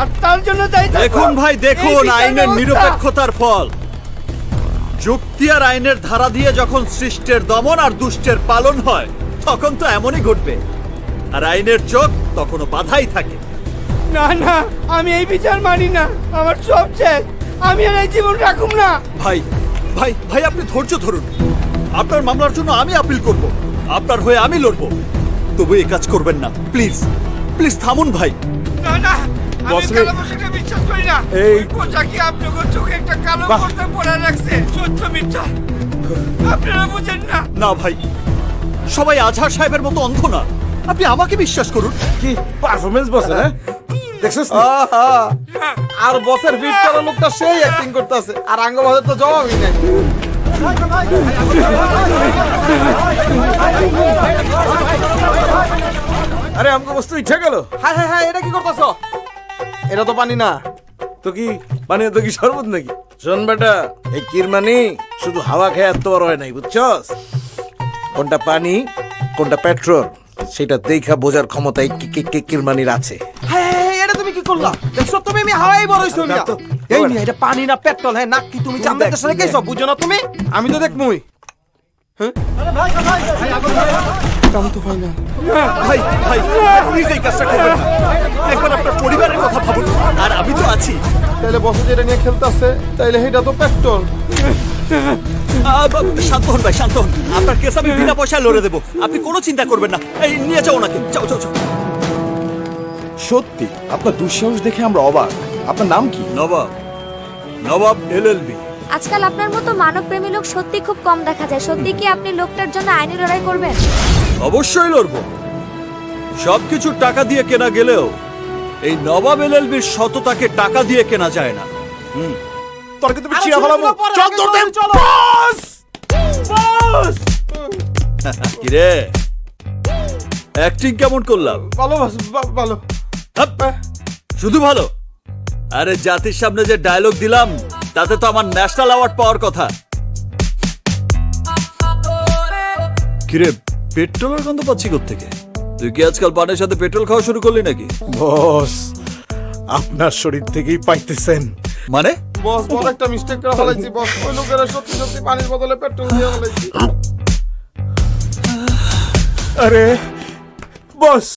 আর তার জন্য দেখুন ভাই দেখুন আইনের নিরপেক্ষতার ফল। যুক্তি আর আইনের ধারা দিয়ে যখন সৃষ্টের দমন আর দুষ্টের পালন হয় তখন তো এমনই ঘটবে। আর আইনের চোখ তখনও বাধাই থাকে। না না আমি এই বিচার মানি না। আমার সব শেষ। আমি আর এই জীবন রাখুম না। ভাই ভাই ভাই আপনি ধৈর্য ধরুন। আপনার মামলার জন্য আমি আপিল করব। আপনার হয়ে আমি লড়ব। তবু এই কাজ করবেন না। প্লিজ প্লিজ থামুন ভাই। না না আমি বস রে। কালো পোশাকে বিশ্বাস করি না এই- ওই পোশাকি আপনাদের চোখে একটা কালো পর্দা পরে রাখছে সত্য মিথ্যা আপনারা বুঝেন না না ভাই সবাই আজহার সাহেবের মতো অন্ধ না আপনি আমাকে বিশ্বাস করুন কি পারফরমেন্স বসে হ্যাঁ দেখছিস আর বসের ফিট করা লোকটা সেই অ্যাক্টিং করতেছে আর আঙ্গ বাজার তো জবাবই নাই আরে আমগো বস্তু ইচ্ছা গেল। হ্যাঁ হ্যাঁ হ্যাঁ এটা কি করতেছ? এটা তো পানি না। তো কি পানি তো কি শরবত নাকি? শোন বেটা এই কিরমানি শুধু হাওয়া খেয়ে এত বড় হয় নাই বুঝছস? কোনটা পানি কোনটা পেট্রোল সেটা দেখা বোঝার ক্ষমতা এই কি- কি- কি- কিরমানির আছে। হ্যাঁ এটা তুমি কি করলা? দেখছ তুমি আমি হাওয়াই বড় হইছো মিয়া এই মিয়া এটা পানি না পেট্রোল হ্যাঁ নাক কি তুমি চান্দের দেশে রেখেছো বুঝো না তুমি? আমি তো দেখমুই। ভাই ভাই প্লিজ এই কাজটা করবেন না একবার আপনার পরিবারের কথা ভাবুন আর আমি তো আছি। তাহলে বসে যেটা নিয়ে খেলতেছে তাইলে সেটা তো পেট্রোল। শান্ত হন ভাই শান্ত হন। আপনার কেস আমি বিনা পয়সায় লড়ে দেবো। আপনি কোনো চিন্তা করবেন না। এই নিয়ে যাও ওনাকে। যাও যাও যাও। সত্যি আপনার দুঃসাহস দেখে আমরা অবাক। আপনার নাম কি? নবাব। নবাব এলএলবি। আজকাল আপনার মতো মানবপ্রেমী লোক সত্যি খুব কম দেখা যায়। সত্যি কি আপনি লোকটার জন্য আইনি লড়াই করবেন? অবশ্যই লড়বো। সবকিছু টাকা দিয়ে কেনা গেলেও এই নবাব এলএলবির সততাকে টাকা দিয়ে কেনা যায় না। তোরকে তুমি চিরা ফেলাবো। চল ধরতে কিরে অ্যাক্টিং কেমন করলাম? ভালো বাস- ভালো শুধু ভালো? আরে জাতির সামনে যে ডায়লগ দিলাম তাতে তো আমার ন্যাশনাল অ্যাওয়ার্ড পাওয়ার কথা। কিরে পেট্রোলের গন্ধ পাচ্ছি থেকে তুই কি আজকাল পানের সাথে পেট্রোল খাওয়া শুরু করলি নাকি? বস আপনার শরীর থেকেই পাইতেছেন। মানে? বস বড় একটা মিস্টেক করে ফেলাইছি বস। ওই লোকেরা সত্যি সত্যি পানির বদলে পেট্রোল দিয়ে ফেলাইছি। আরে বস।